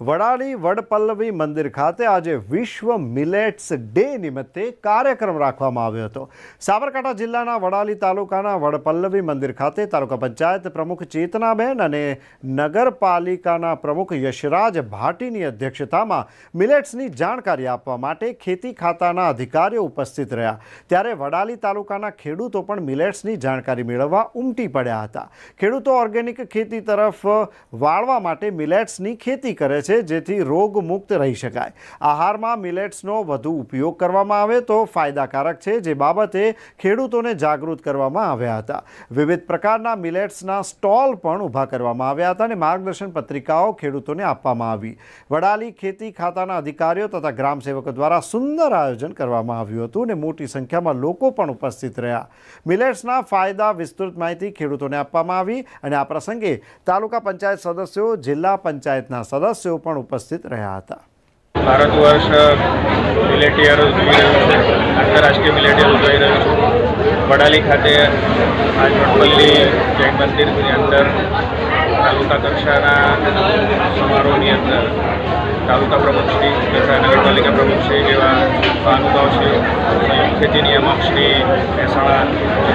વડાલી વડપલ્લવી મંદિર ખાતે આજે વિશ્વ મિલેટ્સ ડે નિમિત્તે કાર્યક્રમ રાખવામાં આવ્યો હતો. સાબરકાંઠા જિલ્લાના વડાલી તાલુકાના વડપલ્લવી મંદિર ખાતે તાલુકા પંચાયત પ્રમુખ ચેતનાબેન અને નગરપાલિકાના પ્રમુખ યશરાજ ભાટીની અધ્યક્ષતામાં મિલેટ્સની જાણકારી આપવા માટે ખેતી ખાતાના અધિકારીઓ ઉપસ્થિત રહ્યા. ત્યારે વડાલી તાલુકાના ખેડૂતો પણ મિલેટ્સની જાણકારી મેળવવા ઉમટી પડ્યા હતા. ખેડૂતો ઓર્ગેનિક ખેતી તરફ વાળવા માટે મિલેટ્સની ખેતી કરે છે જેથી રોગ મુક્ત રહી શકાય. આહારમાં મિલેટ્સનો વધુ ઉપયોગ કરવામાં આવે તો ફાયદાકારક છે, જે બાબતે ખેડૂતોને જાગૃત કરવામાં આવ્યા હતા. વિવિધ પ્રકારના મિલેટ્સના સ્ટોલ પણ ઊભા કરવામાં આવ્યા હતા અને માર્ગદર્શન પત્રિકાઓ ખેડૂતોને આપવામાં આવી. વડાલી ખેતી ખાતાના અધિકારીઓ તથા ગ્રામસેવકો દ્વારા સુંદર આયોજન કરવામાં આવ્યું હતું અને મોટી સંખ્યામાં લોકો પણ ઉપસ્થિત રહ્યા. મિલેટ્સના ફાયદા વિસ્તૃત માહિતી ખેડૂતોને આપવામાં આવી અને આ પ્રસંગે તાલુકા પંચાયત સદસ્યો, જિલ્લા પંચાયતના સદસ્યો પણ ઉપસ્થિત રહ્યા હતા. ભારત વર્ષ મિલેટિયર ઉજવી રહ્યું છે. આંતરરાષ્ટ્રીય મિલેટિયર ઉજવાઈ રહ્યું છે. વડાલી ખાતે આજ વડપલ્લી જૈન મંદિરની અંદર તાલુકા કક્ષાના સમારોહની અંદર તાલુકા પ્રમુખશ્રી તથા નગરપાલિકા પ્રમુખશ્રી જેવા મહાનુભાવશ્રી સંયુક્ત ખેતી નિયામક શ્રી મહેસાણા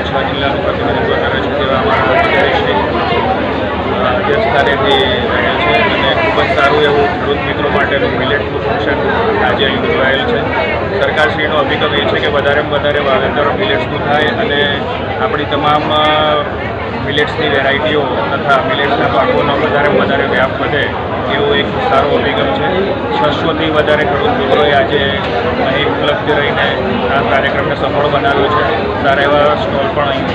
છ જિલ્લાનું પ્રતિનિધિત્વ કરે છે તેવા અમારા અધિકારીશ્રી જે રહેલ છે અને ખૂબ જ સારું એવું ખેડૂત મિત્રો માટેનું મિલેટનું ફંક્શન આજે અહીં ઉજવાયેલ છે. સરકારશ્રીનો અભિગમ એ છે કે વધારેમાં વધારે વાવેતર મિલેટ્સનું થાય અને આપણી તમામ મિલેટ્સની વેરાયટીઓ તથા મિલેટ્સના પાકોનો વધારેમાં વધારે વ્યાપ વધે એવો એક સારો અભિગમ છે. છસોથી વધારે ખેડૂત મિત્રોએ આજે અહીં ઉપલબ્ધ રહીને આ કાર્યક્રમને સફળ બનાવ્યો છે. સારા એવા સ્ટોલ પણ અહીં